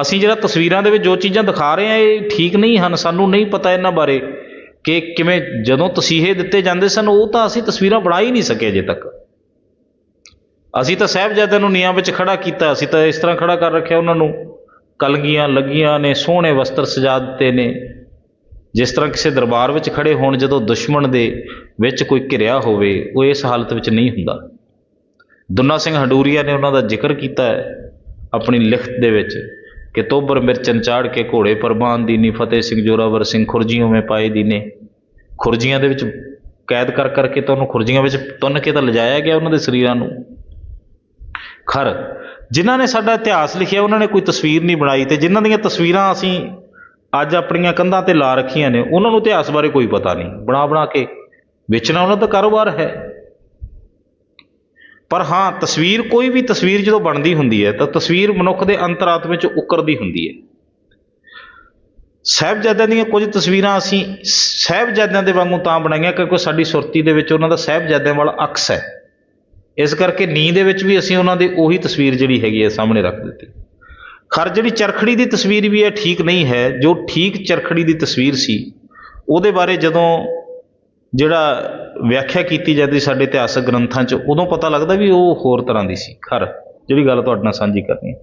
ਅਸੀਂ ਜਿਹੜਾ ਤਸਵੀਰਾਂ ਦੇ ਵਿੱਚ ਜੋ ਚੀਜ਼ਾਂ ਦਿਖਾ ਰਹੇ ਹਾਂ, ਇਹ ਠੀਕ ਨਹੀਂ ਹਨ, ਸਾਨੂੰ ਨਹੀਂ ਪਤਾ ਇਹਨਾਂ ਬਾਰੇ ਕਿ ਕਿਵੇਂ ਜਦੋਂ ਤਸੀਹੇ ਦਿੱਤੇ ਜਾਂਦੇ ਸਨ, ਉਹ ਤਾਂ ਅਸੀਂ ਤਸਵੀਰਾਂ ਬਣਾ ਹੀ ਨਹੀਂ ਸਕੇ ਅਜੇ ਤੱਕ। ਅਸੀਂ ਤਾਂ ਸਾਹਿਬਜ਼ਾਦਿਆਂ ਨੂੰ ਨੀਆਂ ਵਿੱਚ ਖੜਾ ਕੀਤਾ, ਅਸੀਂ ਤਾਂ ਇਸ ਤਰ੍ਹਾਂ ਖੜਾ ਕਰ ਰੱਖਿਆ ਉਹਨਾਂ ਨੂੰ। ਕਲਗੀਆਂ ਲੱਗੀਆਂ ਨੇ, ਸੋਹਣੇ ਵਸਤਰ ਸਜਾ ਦਿੱਤੇ ਨੇ। ਜਿਸ ਤਰ੍ਹਾਂ ਕਿਸੇ ਦਰਬਾਰ ਵਿੱਚ ਖੜੇ ਹੋਣ, ਜਦੋਂ ਦੁਸ਼ਮਣ ਦੇ ਵਿੱਚ ਕੋਈ ਘਿਰਿਆ ਹੋਵੇ, ਉਹ ਇਸ ਹਾਲਤ ਵਿੱਚ ਨਹੀਂ ਹੁੰਦਾ। ਦੁੱਨਾ ਸਿੰਘ ਹੰਡੂਰੀਆ ਨੇ ਉਹਨਾਂ ਦਾ ਜ਼ਿਕਰ ਕੀਤਾ ਹੈ, ਆਪਣੀ ਲਿਖਤ ਦੇ ਵਿੱਚ। ਕਿ ਤੋਬਰ ਮਿਰਚਨ ਚਾੜ ਕੇ ਘੋੜੇ ਪਰਬਾਨ ਦੀਨੀ ਫਤਿਹ ਸਿੰਘ ਜੋਰਾਵਰ ਸਿੰਘ ਖੁਰਜੀਆਂ ਵਿੱਚ ਪਾਏ ਦੀਨੇ ਖੁਰਜੀਆਂ ਦੇ ਵਿੱਚ ਕੈਦ ਕਰ ਕਰਕੇ ਤੁਹਾਨੂੰ ਖੁਰਜੀਆਂ ਵਿੱਚ ਤੁੰਨ ਕੇ ਤਾਂ ਲਿਜਾਇਆ ਗਿਆ ਉਹਨਾਂ ਦੇ ਸਰੀਰਾਂ ਨੂੰ। ਖਰ, ਜਿਨ੍ਹਾਂ ਨੇ ਸਾਡਾ ਇਤਿਹਾਸ ਲਿਖਿਆ, ਉਹਨਾਂ ਨੇ ਕੋਈ ਤਸਵੀਰ ਨਹੀਂ ਬਣਾਈ ਤੇ ਜਿਨ੍ਹਾਂ ਦੀਆਂ ਤਸਵੀਰਾਂ ਅਸੀਂ ਅੱਜ ਆਪਣੀਆਂ ਕੰਧਾਂ ਤੇ ਲਾ ਰੱਖੀਆਂ ਨੇ, ਉਹਨਾਂ ਨੂੰ ਇਤਿਹਾਸ ਬਾਰੇ ਕੋਈ ਪਤਾ ਨਹੀਂ। ਬਣਾ ਬਣਾ ਕੇ ਵੇਚਣਾ ਉਹਨਾਂ ਦਾ ਕਾਰੋਬਾਰ ਹੈ। ਪਰ ਹਾਂ, ਤਸਵੀਰ ਕੋਈ ਵੀ ਤਸਵੀਰ ਜਦੋਂ ਬਣਦੀ ਹੁੰਦੀ ਹੈ, ਤਾਂ ਤਸਵੀਰ ਮਨੁੱਖ ਦੇ ਅੰਤਰਾਤਮੇ ਵਿੱਚ ਉਕਰਦੀ ਹੁੰਦੀ ਹੈ। ਸਾਹਿਬਜ਼ਾਦਿਆਂ ਦੀਆਂ ਕੁਝ ਤਸਵੀਰਾਂ ਅਸੀਂ ਸਾਹਿਬਜ਼ਾਦਿਆਂ ਦੇ ਵਾਂਗੂ ਤਾਂ ਬਣਾਈਆਂ ਕਿਉਂਕਿ ਸਾਡੀ ਸੁਰਤੀ ਦੇ ਵਿੱਚ ਉਹਨਾਂ ਦਾ ਸਾਹਿਬਜ਼ਾਦਿਆਂ ਵਾਲਾ ਅਕਸ ਹੈ। ਇਸ ਕਰਕੇ ਨੀਂਦ ਦੇ ਵਿੱਚ ਵੀ ਅਸੀਂ ਉਹਨਾਂ ਦੀ ਉਹੀ ਤਸਵੀਰ ਜਿਹੜੀ ਹੈਗੀ ਹੈ ਸਾਹਮਣੇ ਰੱਖ ਦਿੱਤੀ। ਖਰ ਜਿਹੜੀ ਚਰਖੜੀ ਦੀ ਤਸਵੀਰ ਵੀ ਹੈ ਠੀਕ ਨਹੀਂ ਹੈ, ਜੋ ਠੀਕ ਚਰਖੜੀ ਦੀ ਤਸਵੀਰ ਸੀ, ਉਹਦੇ ਬਾਰੇ ਜਦੋਂ ਜਿਹੜਾ ਵਿਆਖਿਆ ਕੀਤੀ ਜਾਂਦੀ ਸਾਡੇ ਇਤਿਹਾਸਕ ਗ੍ਰੰਥਾਂ 'ਚ, ਉਦੋਂ ਪਤਾ ਲੱਗਦਾ ਵੀ ਉਹ ਹੋਰ ਤਰ੍ਹਾਂ ਦੀ ਸੀ। ਖਰ, ਜਿਹੜੀ ਗੱਲ ਤੁਹਾਡੇ ਨਾਲ ਸਾਂਝੀ ਕਰਨੀ ਹੈ।